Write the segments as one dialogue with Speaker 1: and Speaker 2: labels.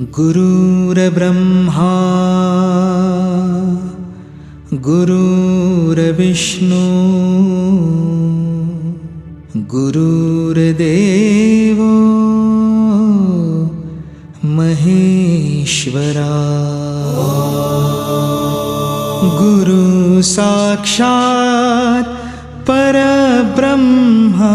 Speaker 1: गुरुर्ब्रह्मा गुरुर्विष्णु गुरुर्देवो महेश्वरा। गुरु साक्षात् परब्रह्मा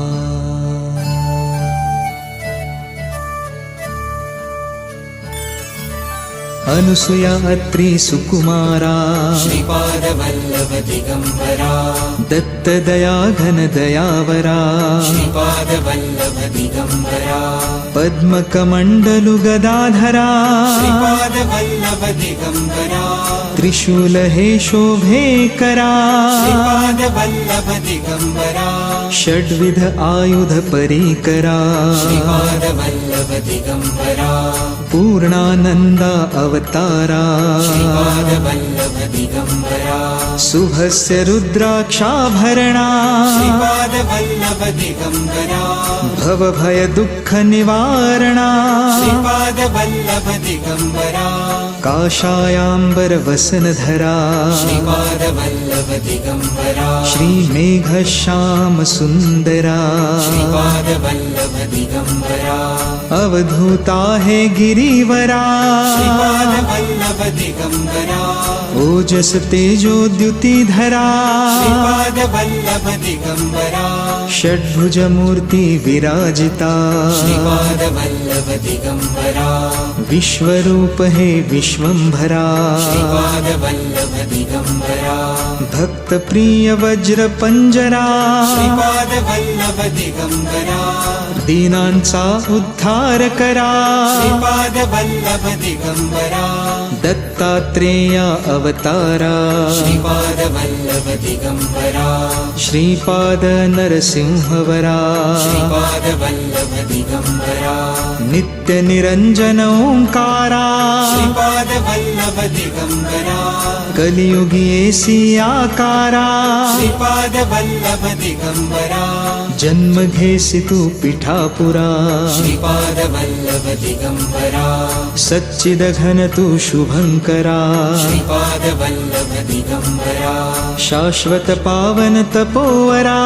Speaker 1: अनुसूया अत्रि सुकुमारा।
Speaker 2: श्रीपादवल्लभ दिगम्बरा।
Speaker 1: दत्तदया घनदयावरा
Speaker 2: श्रीपादवल्लभ दिगम्बरा।
Speaker 1: पद्मकमण्डलुगदाधरा
Speaker 2: श्रीपादवल्लभ दिगम्बरा।
Speaker 1: त्रिशूलहे शोभेकरा
Speaker 2: श्रीपादवल्लभ दिगम्बरा।
Speaker 1: षड्विध आयुध परीकरा।
Speaker 2: श्रीपादवल्लभ दिगम्बरा।
Speaker 1: पूर्णानन्दा अवतारा
Speaker 2: श्रीपादवल्लभ दिगम्बरा
Speaker 1: शुभस्य रुद्राक्षाभरणा
Speaker 2: श्रीपादवल्लभ दिगम्बरा
Speaker 1: भवभयदुःखनिवारणा।
Speaker 2: श्रीपादवल्लभ दिगम्बरा
Speaker 1: काषायाम्बरवसनधरा।
Speaker 2: श्रीपादवल्लभ दिगम्बरा
Speaker 1: श्रीमेघश्यामसुन्दरा।
Speaker 2: श्रीपादवल्लभ दिगम्बरा
Speaker 1: अवधूता हे गिरिवरा।
Speaker 2: श्रीपादवल्लभ दिगम्बरा
Speaker 1: ओजस वल्लभ
Speaker 2: श्रीपादवल्लभ दिगम्बरा
Speaker 1: षड्भुजमूर्ति विराजिता।
Speaker 2: श्रीपादवल्लभ दिगम्बरा
Speaker 1: विश्वरूप हे विश्वम्भरा
Speaker 2: श्रीपादवल्लभ दिगम्बरा
Speaker 1: भक्तप्रिय वज्रपञ्जरा
Speaker 2: श्रीपादवल्लभ दिगम्बरा
Speaker 1: दीनांचा उद्धारकरा।
Speaker 2: श्रीपादवल्लभ दिगम्बरा
Speaker 1: दत्तात्रेया अवतारा।
Speaker 2: श्रीपादवल्लभ दिगम्बरा
Speaker 1: श्रीपाद नरसिंहवरा।
Speaker 2: श्रीपादवल्लभ दिगम्बरा
Speaker 1: नित्यनिरञ्जन ओङ्कारा
Speaker 2: श्रीपादवल्लभ दिगम्बरा
Speaker 1: कलियुगीयेसि आकारा
Speaker 2: श्रीपादवल्लभ दिगम्बरा
Speaker 1: जन्म घेसि तु पिठापुरा
Speaker 2: श्रीपादवल्लभ दिगम्बरा
Speaker 1: सच्चिदघन तु शुभङ्करा
Speaker 2: श्रीपादवल्लभ दिगम्बरा
Speaker 1: शाश्वत पावन तपोवरा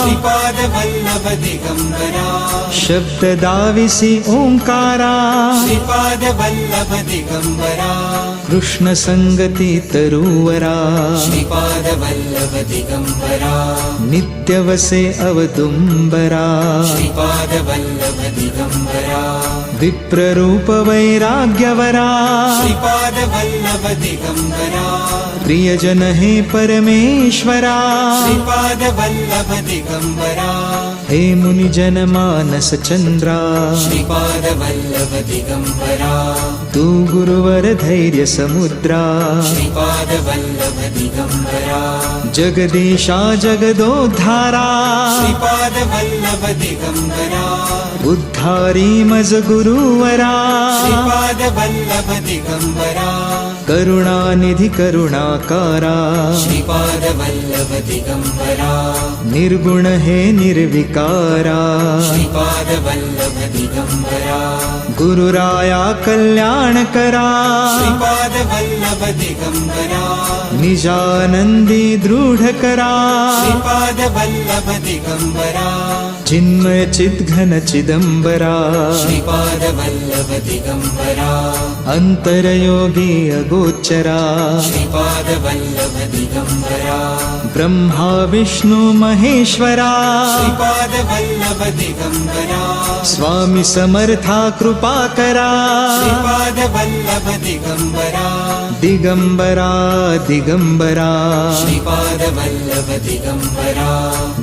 Speaker 2: श्रीपादवल्लभ दिगम्बरा
Speaker 1: शब्ददाविसि ओङ्कारा
Speaker 2: श्रीपादवल्लभ दिगम्बरा
Speaker 1: कृष्णसङ्गति तरुवरा
Speaker 2: श्रीपादवल्लभ दिगम्बरा
Speaker 1: नित्यवसे अवदुम्बरा।
Speaker 2: श्रीपादवल्लभ दिगम्बरा
Speaker 1: विप्ररूप वैराग्यवरा
Speaker 2: श्रीपादवल्लभ दिगम्बरा
Speaker 1: प्रियजन हे परमेश्वरा।
Speaker 2: श्रीपादवल्लभ दिगम्बरा
Speaker 1: हे मुनिजन मानस चन्द्रा
Speaker 2: श्रीपादवल्लभ दिगम्बरा
Speaker 1: तु गुरुवर धैर्य समुद्रा।
Speaker 2: श्रीपादवल्लभ दिगम्बरा
Speaker 1: जगदीशा जगदोद्धारा।
Speaker 2: श्रीपादवल्लभ दिगम्बरा
Speaker 1: उद्धारी मज गुरुवरा।
Speaker 2: श्रीपादवल्लभ दिगम्बरा
Speaker 1: करुणानिधि करुणाकारा
Speaker 2: श्रीपादवल्लभ दिगम्बरा
Speaker 1: निर्गुण हे निर्विकारा।
Speaker 2: श्रीपादवल्लभ दिगम्बरा
Speaker 1: गुरुराया कल्याणकरा।
Speaker 2: श्रीपादवल्लभ दिगम्बरा
Speaker 1: निजानन्दी दृढकरा।
Speaker 2: श्रीपादवल्लभ दिगम्बरा
Speaker 1: चिन्मय चिद्घन चिदम्बरा
Speaker 2: श्रीपादवल्लभ दिगम्बरा
Speaker 1: अन्तरयोगी अगोचरा।
Speaker 2: श्रीपादवल्लभ दिगम्बरा
Speaker 1: ब्रह्मा विष्णु महेश्वरा।
Speaker 2: श्रीपादवल्लभ दिगम्बरा
Speaker 1: स्वामी समर्था कृपाकरा।
Speaker 2: श्रीपादवल्लभ दिगम्बरा
Speaker 1: दिगम्बरा। दिगम्बरा
Speaker 2: श्रीपादवल्लभ